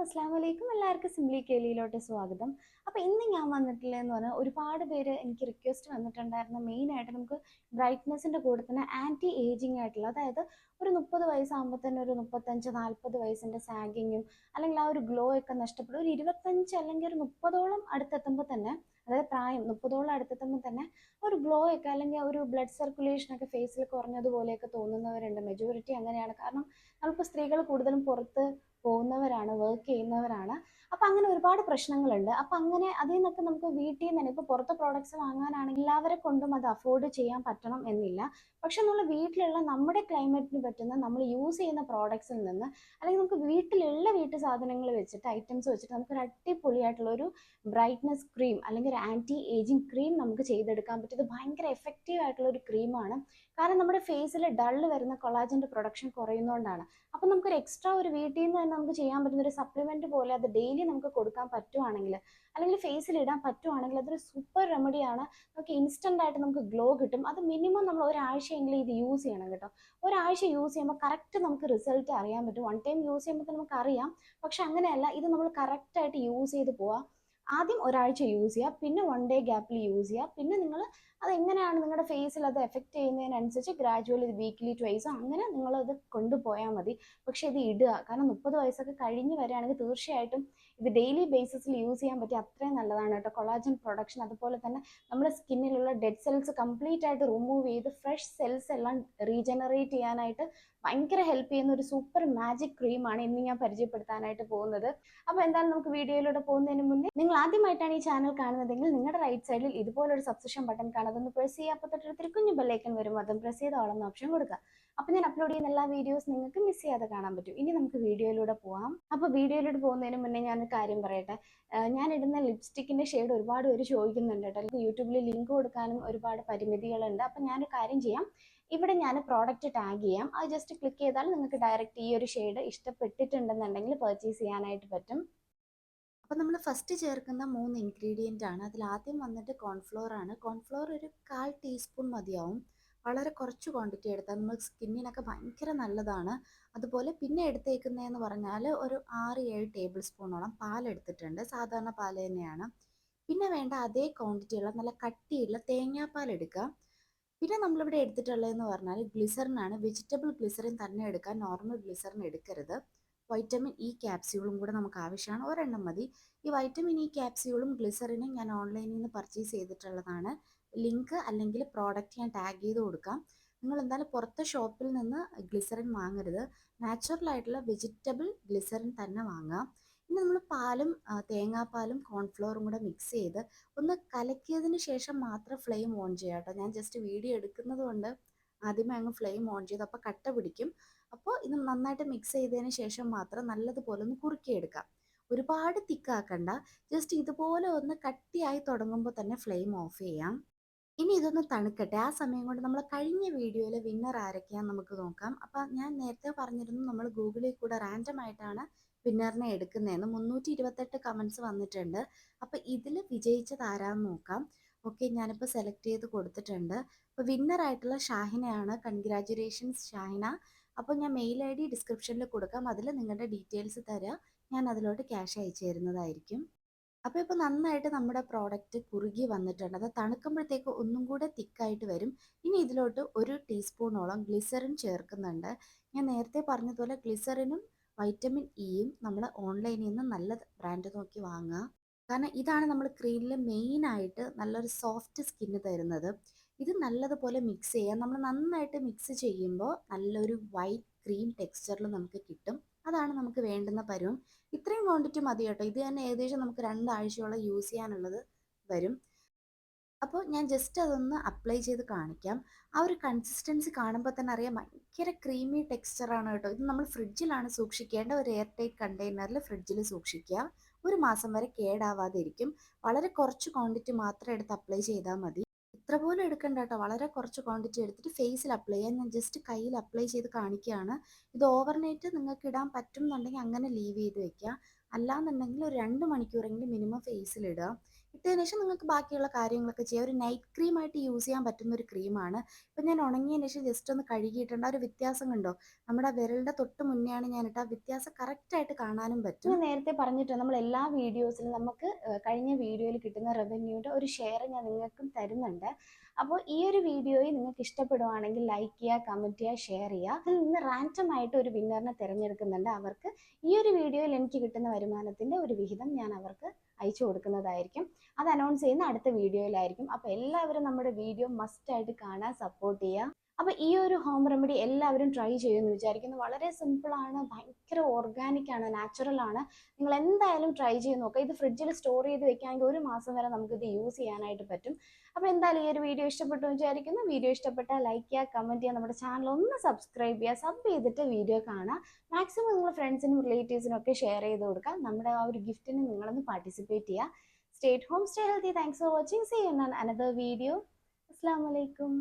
അസ്സാം വലൈക്കും എല്ലാവർക്കും സിംപ്ലി കേലിയിലോട്ട് സ്വാഗതം. അപ്പോൾ ഇന്ന് ഞാൻ വന്നിട്ടുള്ളതെന്ന് പറഞ്ഞാൽ ഒരുപാട് പേര് എനിക്ക് റിക്വസ്റ്റ് വന്നിട്ടുണ്ടായിരുന്നു. മെയിനായിട്ട് നമുക്ക് ബ്രൈറ്റ്നെസ്സിന്റെ കൂടെ തന്നെ ആന്റി ഏജിങ് ആയിട്ടുള്ള അതായത് ഒരു മുപ്പത് വയസ്സാകുമ്പോൾ തന്നെ ഒരു മുപ്പത്തഞ്ച് നാൽപ്പത് വയസ്സിന്റെ സാഗിങ്ങും അല്ലെങ്കിൽ ആ ഒരു ഗ്ലോ ഒക്കെ നഷ്ടപ്പെടും. ഒരു ഇരുപത്തഞ്ച് അല്ലെങ്കിൽ ഒരു മുപ്പതോളം അടുത്തെത്തുമ്പോൾ തന്നെ അതായത് പ്രായം മുപ്പതോളം അടുത്തെത്തുമ്പോൾ തന്നെ ഒരു ഗ്ലോ ഒക്കെ അല്ലെങ്കിൽ ഒരു ബ്ലഡ് സർക്കുലേഷൻ ഒക്കെ ഫേസിൽ കുറഞ്ഞതുപോലെയൊക്കെ തോന്നുന്നവരുണ്ട്. മെജോറിറ്റി അങ്ങനെയാണ്. കാരണം നമ്മളിപ്പോൾ സ്ത്രീകൾ കൂടുതലും പുറത്ത് പോകുന്നവരാണ് വർക്ക് ചെയ്യുന്നവരാണ്. അപ്പം അങ്ങനെ ഒരുപാട് പ്രശ്നങ്ങളുണ്ട്. അപ്പം അങ്ങനെ അതിൽ നിന്നൊക്കെ നമുക്ക് വീട്ടിൽ നിന്ന് തന്നെ ഇപ്പോൾ പുറത്ത് പ്രോഡക്ട്സ് വാങ്ങാനാണെങ്കിൽ എല്ലാവരെ കൊണ്ടും അത് അഫോർഡ് ചെയ്യാൻ പറ്റണം എന്നില്ല. പക്ഷെ നമ്മൾ വീട്ടിലുള്ള നമ്മുടെ ക്ലൈമറ്റിന് പറ്റുന്ന നമ്മൾ യൂസ് ചെയ്യുന്ന പ്രോഡക്ട്സിൽ നിന്ന് അല്ലെങ്കിൽ നമുക്ക് വീട്ടിലുള്ള വീട്ടു സാധനങ്ങൾ വെച്ചിട്ട് ഐറ്റംസ് വെച്ചിട്ട് നമുക്കൊരു അടിപൊളിയായിട്ടുള്ള ഒരു ബ്രൈറ്റ്നസ് ക്രീം അല്ലെങ്കിൽ ഒരു ആന്റി ഏജിങ് ക്രീം നമുക്ക് ചെയ്തെടുക്കാൻ പറ്റും. ഇത് ഭയങ്കര എഫക്റ്റീവ് ആയിട്ടുള്ള ഒരു ക്രീമാണ് കാരണം നമ്മുടെ ഫേസിൽ ഡള്ള് വരുന്ന കൊളാജിന്റെ പ്രൊഡക്ഷൻ കുറയുന്നതുകൊണ്ടാണ് അപ്പം നമുക്കൊരു എക്സ്ട്രാ ഒരു വീട്ടിൽ നിന്ന് തന്നെ നമുക്ക് ചെയ്യാൻ പറ്റുന്ന ഒരു സപ്ലിമെന്റ് പോലെ അത് ഡെയിലി നമുക്ക് കൊടുക്കാൻ പറ്റുവാണെങ്കിൽ അല്ലെങ്കിൽ ഫേസിൽ ഇടാൻ പറ്റുവാണെങ്കിൽ അതൊരു സൂപ്പർ റെമഡിയാണ് നമുക്ക് ഇൻസ്റ്റന്റ് ആയിട്ട് നമുക്ക് ഗ്ലോ കിട്ടും. അത് മിനിമം നമ്മൾ ഒരാഴ്ചയെങ്കിലും ഇത് യൂസ് ചെയ്യണം കേട്ടോ. ഒരാഴ്ച യൂസ് ചെയ്യുമ്പോൾ കറക്റ്റ് നമുക്ക് റിസൾട്ട് അറിയാൻ പറ്റും. വൺ ടൈം യൂസ് ചെയ്യുമ്പോൾ നമുക്ക് അറിയാം പക്ഷെ അങ്ങനെയല്ല ഇത് നമ്മൾ കറക്റ്റ് ആയിട്ട് യൂസ് ചെയ്ത് പോവാം. ആദ്യം ഒരാഴ്ച യൂസ് ചെയ്യുക പിന്നെ വൺ ഡേ ഗ്യാപ്പിൽ യൂസ് ചെയ്യുക പിന്നെ നിങ്ങൾ അത് എങ്ങനെയാണ് നിങ്ങളുടെ ഫേസിൽ അത് എഫക്റ്റ് ചെയ്യുന്നതിനനുസരിച്ച് ഗ്രാജുവലി വീക്ക്ലി ട്വൈസ് അങ്ങനെ നിങ്ങളത് കൊണ്ടുപോയാൽ മതി. പക്ഷേ ഇത് ഇടുക കാരണം മുപ്പത് വയസ്സൊക്കെ കഴിഞ്ഞ് വരികയാണെങ്കിൽ തീർച്ചയായിട്ടും ഇത് ഡെയിലി ബേസിസിൽ യൂസ് ചെയ്യാൻ പറ്റിയ അത്രയും നല്ലതാണ് കേട്ടോ. കൊളാജൻ പ്രൊഡക്ഷൻ അതുപോലെ തന്നെ നമ്മുടെ സ്കിന്നിലുള്ള ഡെഡ് സെൽസ് കംപ്ലീറ്റ് ആയിട്ട് റിമൂവ് ചെയ്ത് ഫ്രഷ് സെൽസ് എല്ലാം റീജനറേറ്റ് ചെയ്യാനായിട്ട് ഭയങ്കര ഹെൽപ്പ് ചെയ്യുന്ന ഒരു സൂപ്പർ മാജിക് ക്രീമാണ് ഇന്ന് ഞാൻ പരിചയപ്പെടുത്താനായിട്ട് പോകുന്നത്. അപ്പോൾ എന്തായാലും നമുക്ക് വീഡിയോയിലൂടെ പോകുന്നതിന് മുന്നേ നിങ്ങൾ ആദ്യമായിട്ടാണ് ഈ ചാനൽ കാണുന്നതെങ്കിൽ നിങ്ങളുടെ റൈറ്റ് സൈഡിൽ ഇതുപോലൊരു സബ്സ്ക്രിപ്ഷൻ ബട്ടൺ കാണാം അതൊന്ന് പ്രസ് ചെയ്യുക അപ്പോൾ തൊട്ടടുത്തൊരു കുഞ്ഞു ബെല്ലൈക്കൻ വരും അതും പ്രസ് ചെയ്ത് ഓപ്ഷൻ കൊടുക്കുക അപ്പോൾ ഞാൻ അപ്ലോഡ് ചെയ്യുന്ന എല്ലാ വീഡിയോസ് നിങ്ങൾക്ക് മിസ് ചെയ്യാതെ കാണാൻ പറ്റും. ഇനി നമുക്ക് വീഡിയോയിലൂടെ പോവാം. അപ്പോൾ വീഡിയോയിലൂടെ പോകുന്നതിന് മുന്നേ ഞാൻ കാര്യം പറയട്ടെ. ഞാൻ ഇടുന്ന ലിപ്സ്റ്റിക്കിന്റെ ഷെയ്ഡ് ഒരുപാട് പേര് ചോദിക്കുന്നുണ്ട് കേട്ടോ. യൂട്യൂബിൽ ലിങ്ക് കൊടുക്കാനും ഒരുപാട് പരിമിതികളുണ്ട്. അപ്പോൾ ഞാനൊരു കാര്യം ചെയ്യാം. ഇവിടെ ഞാൻ പ്രോഡക്റ്റ് ടാഗ് ചെയ്യാം. അത് ജസ്റ്റ് ക്ലിക്ക് ചെയ്താൽ നിങ്ങൾക്ക് ഡയറക്റ്റ് ഈ ഒരു ഷെയ്ഡ് ഇഷ്ടപ്പെട്ടിട്ടുണ്ടെന്നുണ്ടെങ്കിൽ പർച്ചേസ് ചെയ്യാനായിട്ട് പറ്റും. അപ്പോൾ നമ്മൾ ഫസ്റ്റ് ചേർക്കുന്ന മൂന്ന് ഇൻഗ്രീഡിയന്റ് ആണ്. അതിൽ ആദ്യം വന്നിട്ട് കോൺഫ്ലോർ ആണ്. കോൺഫ്ലോർ ഒരു കാൽ ടീസ്പൂൺ മതിയാവും. വളരെ കുറച്ച് ക്വാണ്ടിറ്റി എടുത്താൽ നമ്മൾ സ്കിന്നിനൊക്കെ ഭയങ്കര നല്ലതാണ്. അതുപോലെ പിന്നെ എടുത്തേക്കുന്നതെന്ന് പറഞ്ഞാൽ ഒരു ആറ് ഏഴ് ടേബിൾ സ്പൂണോളം പാൽ എടുത്തിട്ടുണ്ട്. സാധാരണ പാൽ തന്നെയാണ്. പിന്നെ വേണ്ട അതേ ക്വാണ്ടിറ്റിയുള്ള നല്ല കട്ടിയുള്ള തേങ്ങാപ്പാൽ എടുക്കുക. പിന്നെ നമ്മളിവിടെ എടുത്തിട്ടുള്ളതെന്ന് പറഞ്ഞാൽ ഗ്ലിസറിനാണ് വെജിറ്റബിൾ ഗ്ലിസറിൻ തന്നെ എടുക്കാൻ നോർമൽ ഗ്ലിസറിൻ എടുക്കരുത്. വൈറ്റമിൻ ഇ ക്യാപ്സ്യൂളും കൂടെ നമുക്ക് ആവശ്യമാണ്. ഒരെണ്ണം മതി. ഈ വൈറ്റമിൻ ഇ ക്യാപ്സ്യൂളും ഗ്ലിസറിനും ഞാൻ ഓൺലൈനിൽ നിന്ന് പർച്ചേസ് ചെയ്തിട്ടുള്ളതാണ്. ലിങ്ക് അല്ലെങ്കിൽ പ്രോഡക്റ്റ് ഞാൻ ടാഗ് ചെയ്ത് കൊടുക്കാം. നിങ്ങൾ എന്തായാലും പുറത്തെ ഷോപ്പിൽ നിന്ന് ഗ്ലിസറിൻ വാങ്ങരുത്. നാച്ചുറൽ ആയിട്ടുള്ള വെജിറ്റബിൾ ഗ്ലിസറിൻ തന്നെ വാങ്ങാം. ഇനി നമ്മൾ പാലും തേങ്ങാപ്പാലും കോൺഫ്ലോറും കൂടെ മിക്സ് ചെയ്ത് ഒന്ന് കലക്കിയതിന് ശേഷം മാത്രം ഫ്ലെയിം ഓൺ ചെയ്യാം കേട്ടോ. ഞാൻ ജസ്റ്റ് വീഡിയോ എടുക്കുന്നത് കൊണ്ട് ആദ്യമേ അങ്ങ് ഫ്ലെയിം ഓൺ ചെയ്ത് അപ്പോൾ കട്ട പിടിക്കും. അപ്പോൾ ഇത് നന്നായിട്ട് മിക്സ് ചെയ്തതിന് ശേഷം മാത്രം നല്ലതുപോലെ ഒന്ന് കുറുക്കിയെടുക്കാം. ഒരുപാട് തിക്കാക്കണ്ട ജസ്റ്റ് ഇതുപോലെ ഒന്ന് കട്ടിയായി തുടങ്ങുമ്പോൾ തന്നെ ഫ്ലെയിം ഓഫ് ചെയ്യാം. ഇനി ഇതൊന്ന് തണുക്കട്ടെ. ആ സമയം കൊണ്ട് നമ്മൾ കഴിഞ്ഞ വീഡിയോയിൽ വിന്നർ ആരൊക്കെയാന്ന് നമുക്ക് നോക്കാം. അപ്പം ഞാൻ നേരത്തെ പറഞ്ഞിരുന്നു നമ്മൾ ഗൂഗിളിൽ കൂടെ റാൻഡം ആയിട്ടാണ് വിന്നറിനെ എടുക്കുന്നതെന്ന്. മുന്നൂറ്റി ഇരുപത്തെട്ട് കമൻസ് വന്നിട്ടുണ്ട്. അപ്പം ഇതിൽ വിജയിച്ചത് ആരാന്ന് നോക്കാം. ഓക്കെ ഞാനിപ്പോൾ സെലക്ട് ചെയ്ത് കൊടുത്തിട്ടുണ്ട്. അപ്പോൾ വിന്നറായിട്ടുള്ള ഷാഹിനയാണ്. കൺഗ്രാജുലേഷൻസ് ഷാഹിന. അപ്പോൾ ഞാൻ മെയിൽ ഐ ഡി ഡിസ്ക്രിപ്ഷനിൽ കൊടുക്കാം. അതിൽ നിങ്ങളുടെ ഡീറ്റെയിൽസ് തരാം. ഞാൻ അതിലോട്ട് ക്യാഷ് അയച്ചു തരുന്നതായിരിക്കും. അപ്പോൾ ഇപ്പോൾ നന്നായിട്ട് നമ്മുടെ പ്രോഡക്റ്റ് കുറുകി വന്നിട്ടുണ്ട്. അത് തണുക്കുമ്പോഴത്തേക്ക് ഒന്നും കൂടെ തിക്കായിട്ട് വരും. ഇനി ഇതിലോട്ട് ഒരു ടീസ്പൂണോളം ഗ്ലിസറിൻ ചേർക്കുന്നുണ്ട്. ഞാൻ നേരത്തെ പറഞ്ഞതുപോലെ ഗ്ലിസറിനും വൈറ്റമിൻ ഇയും നമ്മൾ ഓൺലൈനിൽ നിന്ന് നല്ല ബ്രാൻഡ് നോക്കി വാങ്ങുക കാരണം ഇതാണ് നമ്മൾ ക്രീമിൽ മെയിനായിട്ട് നല്ലൊരു സോഫ്റ്റ് സ്കിന്ന് തരുന്നത്. ഇത് നല്ലതുപോലെ മിക്സ് ചെയ്യാം നമ്മൾ നന്നായിട്ട് മിക്സ് ചെയ്യുമ്പോൾ നല്ലൊരു വൈറ്റ് ക്രീം ടെക്സ്ചറിൽ നമുക്ക് കിട്ടും. അതാണ് നമുക്ക് വേണ്ടുന്ന പരുവം. ഇത്രയും ക്വാണ്ടിറ്റി മതി കേട്ടോ. ഇത് തന്നെ ഏകദേശം നമുക്ക് രണ്ടാഴ്ചയോളം യൂസ് ചെയ്യാനുള്ളത് വരും. അപ്പോൾ ഞാൻ ജസ്റ്റ് അതൊന്ന് അപ്ലൈ ചെയ്ത് കാണിക്കാം. ആ ഒരു കൺസിസ്റ്റൻസി കാണുമ്പോൾ തന്നെ അറിയാം ഭയങ്കര ക്രീമി ടെക്സ്ചറാണ് കേട്ടോ. ഇത് നമ്മൾ ഫ്രിഡ്ജിലാണ് സൂക്ഷിക്കേണ്ട. ഒരു എയർ ടൈറ്റ് കണ്ടെയ്നറിൽ ഫ്രിഡ്ജിൽ സൂക്ഷിക്കുക. ഒരു മാസം വരെ കേടാവാതിരിക്കും. വളരെ കുറച്ച് ക്വാണ്ടിറ്റി മാത്രം എടുത്ത് അപ്ലൈ ചെയ്താൽ മതി. ഇത്ര പോലും എടുക്കണ്ട കേട്ടോ വളരെ കുറച്ച് ക്വാണ്ടിറ്റി എടുത്തിട്ട് ഫേസിൽ അപ്ലൈ ചെയ്യാൻ ഞാൻ ജസ്റ്റ് കയ്യിൽ അപ്ലൈ ചെയ്ത് കാണിക്കുകയാണ് ഇത് ഓവർനൈറ്റ് നിങ്ങൾക്ക് ഇടാൻ പറ്റും എന്നുണ്ടെങ്കിൽ അങ്ങനെ ലീവ് ചെയ്ത് വെക്കുക അല്ലാന്നുണ്ടെങ്കിൽ ഒരു രണ്ട് മണിക്കൂറെങ്കിലും മിനിമം ഫേസിലിടുക ഇട്ടതിന് ശേഷം നിങ്ങൾക്ക് ബാക്കിയുള്ള കാര്യങ്ങളൊക്കെ ചെയ്യാം. ഒരു നൈറ്റ് ക്രീമായിട്ട് യൂസ് ചെയ്യാൻ പറ്റുന്ന ഒരു ക്രീമാണ് ഇപ്പം ഞാൻ ഉണങ്ങിയതിന് ശേഷം ജസ്റ്റ് ഒന്ന് കഴുകിയിട്ടുണ്ട്. ആ ഒരു വ്യത്യാസം കണ്ടോ? നമ്മുടെ വിരലിന്റെ തൊട്ട് മുന്നെയാണ് ഞാൻ ഇട്ട. ആ വ്യത്യാസം കറക്റ്റായിട്ട് കാണാനും പറ്റും. നേരത്തെ പറഞ്ഞിട്ട് നമ്മൾ എല്ലാ വീഡിയോസിലും നമുക്ക് കഴിഞ്ഞ വീഡിയോയിൽ കിട്ടുന്ന റവന്യൂയുടെ ഒരു ഷെയർ ഞാൻ നിങ്ങൾക്കും തരുന്നുണ്ട്. അപ്പോൾ ഈ ഒരു വീഡിയോയിൽ നിങ്ങൾക്ക് ഇഷ്ടപ്പെടുവാണെങ്കിൽ ലൈക്ക് ചെയ്യുക കമന്റ് ചെയ്യുക ഷെയർ ചെയ്യുക. അതിൽ നിന്ന് റാൻഡം ആയിട്ട് ഒരു വിന്നറിനെ തിരഞ്ഞെടുക്കുന്നുണ്ട്. അവർക്ക് ഈ ഒരു വീഡിയോയിൽ എനിക്ക് കിട്ടുന്ന വരുമാനത്തിന്റെ ഒരു വിഹിതം ഞാൻ അവർക്ക് അയച്ചു കൊടുക്കുന്നതായിരിക്കും. അത് അനൗൺസ് ചെയ്യുന്ന അടുത്ത വീഡിയോയിലായിരിക്കും അപ്പോൾ എല്ലാവരും നമ്മുടെ വീഡിയോ മസ്റ്റായിട്ട് കാണാൻ സപ്പോർട്ട് ചെയ്യുക. അപ്പോൾ ഈ ഒരു ഹോം റെമഡി എല്ലാവരും ട്രൈ ചെയ്യുമെന്ന് വിചാരിക്കുന്നു. വളരെ സിമ്പിൾ ആണ് ഭയങ്കര ഓർഗാനിക് ആണ് നാച്ചുറൽ ആണ്. നിങ്ങൾ എന്തായാലും ട്രൈ ചെയ്ത് നോക്കുക ഇത് ഫ്രിഡ്ജിൽ സ്റ്റോർ ചെയ്ത് വെക്കാമെങ്കിൽ ഒരു മാസം വരെ നമുക്ക് ഇത് യൂസ് ചെയ്യാനായിട്ട് പറ്റും. അപ്പോൾ എന്തായാലും ഈ ഒരു വീഡിയോ ഇഷ്ടപ്പെട്ടു വിചാരിക്കുന്നു. വീഡിയോ ഇഷ്ടപ്പെട്ടാൽ ലൈക്ക് ചെയ്യുക കമന്റ് ചെയ്യുക നമ്മുടെ ചാനൽ ഒന്ന് സബ്സ്ക്രൈബ് ചെയ്യുക സബ് ചെയ്തിട്ട് വീഡിയോ കാണുക. മാക്സിമം നിങ്ങൾ ഫ്രണ്ട്സിനും റിലേറ്റീവ്സിനും ഒക്കെ ഷെയർ ചെയ്ത് കൊടുക്കുക. നമ്മുടെ ആ ഒരു ഗിഫ്റ്റിന് നിങ്ങളൊന്ന് പാർട്ടിസിപ്പേറ്റ് ചെയ്യുക. Stay home stay healthy thanks for watching see you another video അസ്സാം വലൈക്കും